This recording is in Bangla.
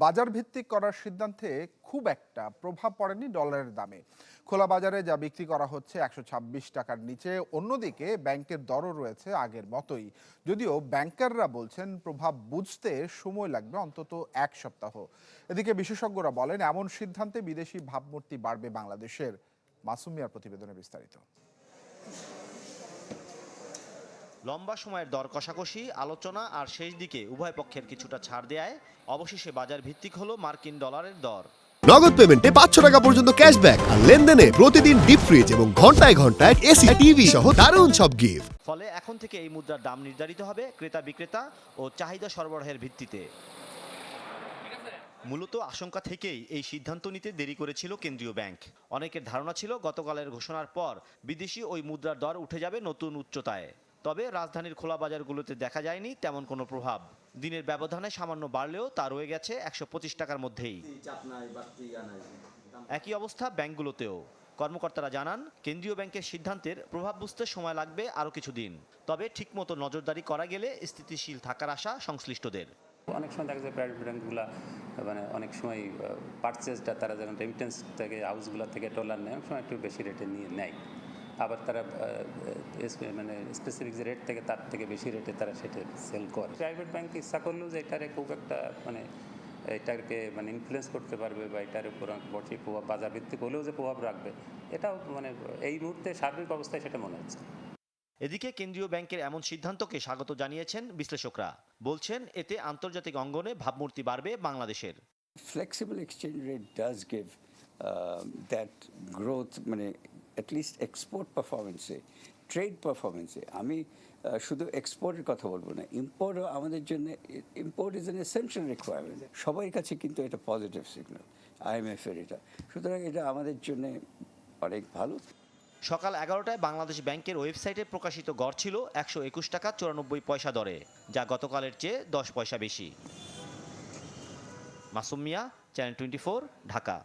বাজার ভিত্তিক করার সিদ্ধান্তে খুব একটা প্রভাব পড়েনি ডলারের দামে। খোলা বাজারে যা বিক্রি করা হচ্ছে একশো ছাব্বিশ টাকার নিচে, অন্যদিকে ব্যাংকের দরও রয়েছে আগের মতোই। যদিও ব্যাংকাররা বলছেন প্রভাব বুঝতে সময় লাগবে অন্তত এক সপ্তাহ। এদিকে বিশেষজ্ঞরা বলেন, এমন সিদ্ধান্তে বিদেশি ভাবমূর্তি বাড়বে বাংলাদেশের। মাসুমিয়ার প্রতিবেদনে বিস্তারিত। লম্বা সময়ের দর কষাকষি আলোচনা আর শেষ দিকে উভয় পক্ষের কিছুটা ছাড় দেয় অবশেষে বাজার ভিত্তিক হলো মার্কিন ডলারের দর। নগদ পেমেন্টে পাঁচশো টাকা পর্যন্ত ক্যাশব্যাক আর লেনদেনে প্রতিদিন ডিপ ফ্রিজ এবং ঘন্টায় ঘন্টায় এসি টিভি সহ দারুণ সব গিফট ফলে এখন থেকে এই মুদ্রার দাম নির্ধারিত হবে ক্রেতা বিক্রেতা ও চাহিদা সরবরাহের ভিত্তিতে। মূলত আশঙ্কা থেকেই এই সিদ্ধান্ত নিতে দেরি করেছিল কেন্দ্রীয় ব্যাংক। অনেকের ধারণা ছিল গতকালের ঘোষণার পর বিদেশি ওই মুদ্রার দর উঠে যাবে নতুন উচ্চতায়। তবে রাজধানীর খোলা বাজারগুলোতে দেখা যায়নি তেমন কোনো প্রভাব। দিনের ব্যবধানে সামান্য বাড়লেও তা রয়ে গেছে একশো পঁচিশ টাকার মধ্যেই। একই অবস্থা ব্যাংকগুলোতেও। কর্মকর্তারা জানান কেন্দ্রীয় ব্যাংকের সিদ্ধান্তের প্রভাব বুঝতে সময় লাগবে আরও কিছুদিন। তবে ঠিকমতো নজরদারি করা গেলে স্থিতিশীল থাকার আশা সংশ্লিষ্টদের। অনেক সময় দেখা যায় প্রাইভেট ব্যাঙ্কগুলো মানে অনেক সময় পারচেসটা তারা যখন রেমিটেন্স থেকে হাউসগুলো থেকে ডলার নেয় অনেক সময় একটু বেশি রেটে নিয়ে নেয়। আবার তারা মানে স্পেসিফিক যে রেট থেকে তার থেকে বেশি রেটে তারা সেটা সেল করে। প্রাইভেট ব্যাংক ইচ্ছা করলেও যে এটারে খুব একটা মানে এটাকে মানে ইনফ্লুয়েন্স করতে পারবে বা এটার উপর বসে প্রভাব বাজার ভিত্তিক হলেও যে প্রভাব রাখবে এটাও মানে এই মুহূর্তে সার্বিক অবস্থায় সেটা মনে হচ্ছে। এদিকে কেন্দ্রীয় ব্যাংকের এমন সিদ্ধান্তকে স্বাগত জানিয়েছেন বিশ্লেষকরা। বলছেন এতে আন্তর্জাতিক অঙ্গনে ভাবমূর্তি বাড়বে বাংলাদেশের। Flexible exchange rate does give that growth মানে least export performance ট্রেড পারফরমেন্সে আমি শুধু এক্সপোর্টের কথা বলব না ইম্পোর্টও আমাদের জন্য import is an essential requirement সবার কাছে কিন্তু এটা পজিটিভ সিগন্যাল আইএমএফ এর এটা। সুতরাং এটা আমাদের জন্য অনেক ভালো। সকাল এগারোটায় বাংলাদেশ ব্যাংকের ওয়েবসাইটে প্রকাশিত গড় ছিল একশো একুশ টাকা চুরানব্বই পয়সা দরে, যা গতকালের চেয়ে দশ পয়সা বেশি। Masum Mia channel twenty Dhaka.